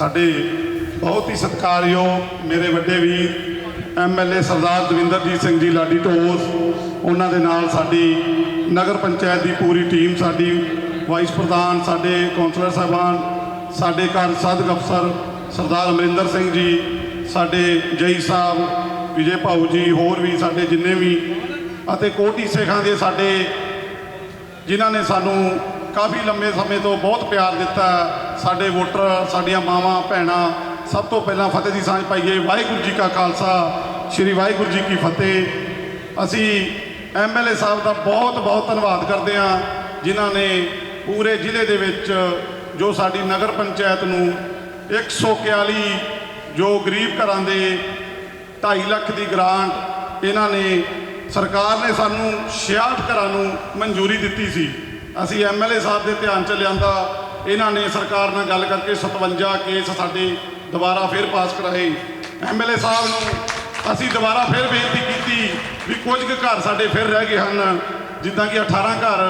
ਸਾਡੇ ਬਹੁਤ ਹੀ ਸਤਿਕਾਰਯੋਗ ਮੇਰੇ ਵੱਡੇ ਵੀਰ ਐਮਐਲਏ ਸਰਦਾਰ ਦਵਿੰਦਰਜੀਤ ਸਿੰਘ ਜੀ ਲਾਡੀ ਢੋਸ ਉਹਨਾਂ ਦੇ ਨਾਲ ਸਾਡੀ ਨਗਰ ਪੰਚਾਇਤ ਦੀ ਪੂਰੀ ਟੀਮ, ਸਾਡੀ ਵਾਈਸ ਪ੍ਰਧਾਨ, ਸਾਡੇ ਕੌਂਸਲਰ ਸਾਹਿਬਾਨ, ਸਾਡੇ ਘਰ ਸਾਧਕ ਅਫਸਰ ਸਰਦਾਰ ਅਮਰਿੰਦਰ ਸਿੰਘ ਜੀ, ਸਾਡੇ ਜਈ ਸਾਹਿਬ, ਵਿਜੇ ਭਾਊ ਜੀ, ਹੋਰ ਵੀ ਸਾਡੇ ਜਿੰਨੇ ਵੀ ਅਤੇ ਕੋਟੀ ਸੇਖਾਂ ਦੇ ਸਾਡੇ, ਜਿਨ੍ਹਾਂ ਨੇ ਸਾਨੂੰ ਕਾਫੀ ਲੰਮੇ ਸਮੇਂ ਤੋਂ ਬਹੁਤ ਪਿਆਰ ਦਿੱਤਾ ਸਾਡੇ ਵੋਟਰ, ਸਾਡੀਆਂ ਮਾਵਾਂ, ਭੈਣਾਂ, ਸਭ ਤੋਂ ਪਹਿਲਾਂ ਫਤਿਹ ਦੀ ਸਾਂਝ ਪਾਈਏ। ਵਾਹਿਗੁਰੂ ਜੀ ਕਾ ਖਾਲਸਾ, ਸ੍ਰੀ ਵਾਹਿਗੁਰੂ ਜੀ ਕੀ ਫਤਿਹ। ਅਸੀਂ ਐਮਐਲਏ ਸਾਹਿਬ ਦਾ ਬਹੁਤ ਬਹੁਤ ਧੰਨਵਾਦ ਕਰਦੇ ਹਾਂ, ਜਿਨ੍ਹਾਂ ਨੇ ਪੂਰੇ ਜ਼ਿਲ੍ਹੇ ਦੇ ਵਿੱਚ ਜੋ ਸਾਡੀ ਨਗਰ ਪੰਚਾਇਤ ਨੂੰ 141 ਜੋ ਗਰੀਬ ਘਰਾਂ ਦੇ 2.5 ਲੱਖ ਦੀ ਗ੍ਰਾਂਟ ਇਹਨਾਂ ਨੇ, ਸਰਕਾਰ ਨੇ ਸਾਨੂੰ 66 ਘਰਾਂ ਨੂੰ ਮਨਜ਼ੂਰੀ ਦਿੱਤੀ ਸੀ। ਅਸੀਂ ਐਮਐਲਏ ਸਾਹਿਬ ਦੇ ਧਿਆਨ ਚ ਲਿਆਂਦਾ, ਇਹਨਾਂ ਨੇ ਸਰਕਾਰ ਨਾਲ ਗੱਲ ਕਰਕੇ 57 ਕੇਸ ਸਾਡੇ ਦੁਬਾਰਾ ਫਿਰ ਪਾਸ ਕਰਾਏ। ਐਮਐਲਏ ਸਾਹਿਬ ਨੂੰ ਅਸੀਂ ਦੁਬਾਰਾ ਫਿਰ ਬੇਨਤੀ ਕੀਤੀ ਵੀ ਕੁਝ ਕੁ ਘਰ ਸਾਡੇ ਫਿਰ ਰਹਿ ਗਏ ਹਨ, ਜਿੱਦਾਂ ਕਿ 18 ਘਰ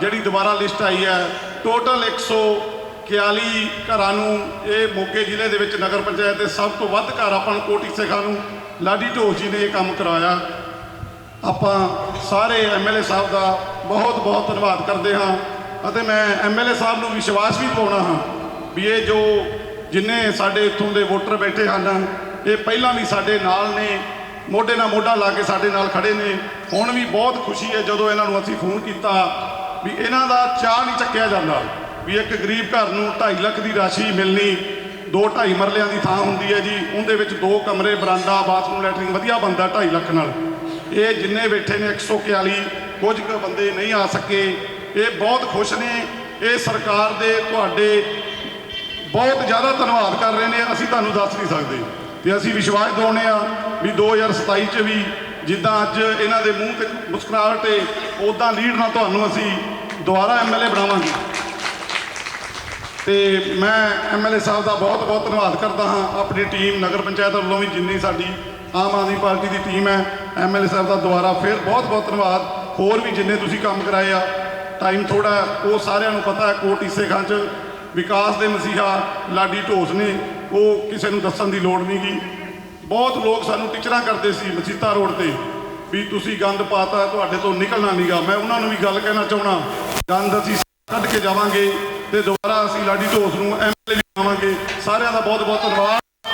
ਜਿਹੜੀ ਦੁਬਾਰਾ ਲਿਸਟ ਆਈ ਹੈ। ਟੋਟਲ 141 ਘਰਾਂ ਨੂੰ ਇਹ ਮੋਗੇ ਜ਼ਿਲ੍ਹੇ ਦੇ ਵਿੱਚ ਨਗਰ ਪੰਚਾਇਤ ਦੇ ਸਭ ਤੋਂ ਵੱਧ ਘਰ ਆਪਾਂ ਨੂੰ ਕੋਟੀ ਸੇਖਾਂ ਨੂੰ ਲਾਡੀ ਢੋਸ ਜੀ ਨੇ ਇਹ ਕੰਮ ਕਰਾਇਆ। ਆਪਾਂ ਸਾਰੇ ਐਮਐਲਏ ਸਾਹਿਬ ਦਾ ਬਹੁਤ ਬਹੁਤ ਧੰਨਵਾਦ ਕਰਦੇ ਹਾਂ ਅਤੇ ਮੈਂ ਐਮਐਲਏ ਸਾਹਿਬ ਨੂੰ ਵਿਸ਼ਵਾਸ ਵੀ ਦਿਵਾਉਣਾ ਹਾਂ ਵੀ ਇਹ ਜੋ ਜਿੰਨੇ ਸਾਡੇ ਇੱਥੋਂ ਦੇ ਵੋਟਰ ਬੈਠੇ ਹਨ, ਇਹ ਪਹਿਲਾਂ ਵੀ ਸਾਡੇ ਨਾਲ ਨੇ, ਮੋਢੇ ਨਾਲ ਮੋਢਾ ਲਾ ਕੇ ਸਾਡੇ ਨਾਲ ਖੜੇ ਨੇ। ਹੁਣ ਵੀ ਬਹੁਤ ਖੁਸ਼ੀ ਹੈ ਜਦੋਂ ਇਹਨਾਂ ਨੂੰ ਅਸੀਂ ਫੋਨ ਕੀਤਾ ਵੀ ਇਹਨਾਂ ਦਾ ਚਾਹ ਨਹੀਂ ਚੱਕਿਆ ਜਾਂਦਾ ਵੀ ਇੱਕ ਗਰੀਬ ਘਰ ਨੂੰ 2.5 ਲੱਖ ਦੀ ਰਾਸ਼ੀ ਮਿਲਣੀ, ਦੋ 2.5 ਮਰਲਿਆਂ ਦੀ ਥਾਂ ਹੁੰਦੀ ਹੈ ਜੀ, ਉਹਦੇ ਵਿੱਚ ਦੋ ਕਮਰੇ, ਬਰਾਂਡਾ, ਬਾਥਰੂਮ, ਲੈਟਰਿੰਗ ਵਧੀਆ ਬੰਦਾ 2.5 ਲੱਖ ਨਾਲ। ਇਹ ਜਿੰਨੇ ਬੈਠੇ ਨੇ 141 ਕੁਝ ਕੁ ਬੰਦੇ ਨਹੀਂ ਆ ਸਕੇ। ਇਹ ਬਹੁਤ ਖੁਸ਼ ਨੇ। ਇਹ ਸਰਕਾਰ ਦੇ ਤੁਹਾਡੇ ਬਹੁਤ ਜ਼ਿਆਦਾ ਧੰਨਵਾਦ ਕਰ ਰਹੇ ਨੇ। ਅਸੀਂ ਤੁਹਾਨੂੰ ਦੱਸ ਨਹੀਂ ਸਕਦੇ। ਤੇ ਅਸੀਂ ਵਿਸ਼ਵਾਸ ਦਿਵਾਉਂਦੇ ਆ ਵੀ 2027 ਚ ਵੀ ਜਿੱਦਾਂ ਅੱਜ ਇਹਨਾਂ ਦੇ ਮੂੰਹ ਤੇ ਮੁਸਕਰਾਹਟ ਹੈ ਉਦਾਂ ਲੀਡ ਨਾਲ ਤੁਹਾਨੂੰ ਅਸੀਂ ਦੁਬਾਰਾ ਐਮਐਲਏ ਬਣਾਵਾਂਗੇ। ਤੇ ਮੈਂ ਐਮਐਲਏ ਸਾਹਿਬ ਦਾ ਬਹੁਤ ਬਹੁਤ ਧੰਨਵਾਦ ਕਰਦਾ ਹਾਂ। ਆਪਣੀ ਟੀਮ ਨਗਰ ਪੰਚਾਇਤ ਵੱਲੋਂ ਵੀ ਜਿੰਨੀ ਸਾਡੀ ਆਮ ਆਦਮੀ ਪਾਰਟੀ ਦੀ ਟੀਮ ਹੈ ਐਮਐਲਏ ਸਾਹਿਬ ਦਾ ਦੁਬਾਰਾ ਫਿਰ ਬਹੁਤ ਬਹੁਤ ਧੰਨਵਾਦ। ਹੋਰ ਵੀ ਜਿੰਨੇ ਤੁਸੀਂ ਕੰਮ ਕਰਾਏ ਆ ਟਾਈਮ ਥੋੜਾ ਉਹ ਸਾਰਿਆਂ ਨੂੰ ਪਤਾ ਹੈ, ਕੋਟ ਈਸੇ ਖਾਂ ਚ ਵਿਕਾਸ ਦੇ ਮਸੀਹਾ, ਲਾਡੀ ਢੋਸ ਨੇ, ਉਹ ਕਿਸੇ ਨੂੰ ਦੱਸਣ ਦੀ ਲੋੜ ਨਹੀਂ ਗੀ। ਬਹੁਤ ਲੋਕ ਸਾਨੂੰ ਟੀਚਰਾਂ ਕਰਦੇ ਸੀ ਮਸੀਤਾ ਰੋਡ ਤੇ, ਵੀ ਤੁਸੀਂ ਗੰਦ ਪਾਤਾ, ਤੁਹਾਡੇ ਤੋਂ ਨਿਕਲਣਾ ਨਹੀਂਗਾ ਮੈਂ ਉਹਨਾਂ ਨੂੰ ਵੀ ਗੱਲ ਕਹਿਣਾ ਚਾਹਣਾ ਗੰਦ ਅਸੀਂ ਕੱਢ ਕੇ ਜਾਵਾਂਗੇ ਤੇ ਦੁਬਾਰਾ ਅਸੀਂ ਲਾਡੀ ਢੋਸ ਨੂੰ ਐਮਐਲਏ ਬਣਾਵਾਂਗੇ। ਸਾਰਿਆਂ ਦਾ ਬਹੁਤ ਬਹੁਤ ਧੰਨਵਾਦ।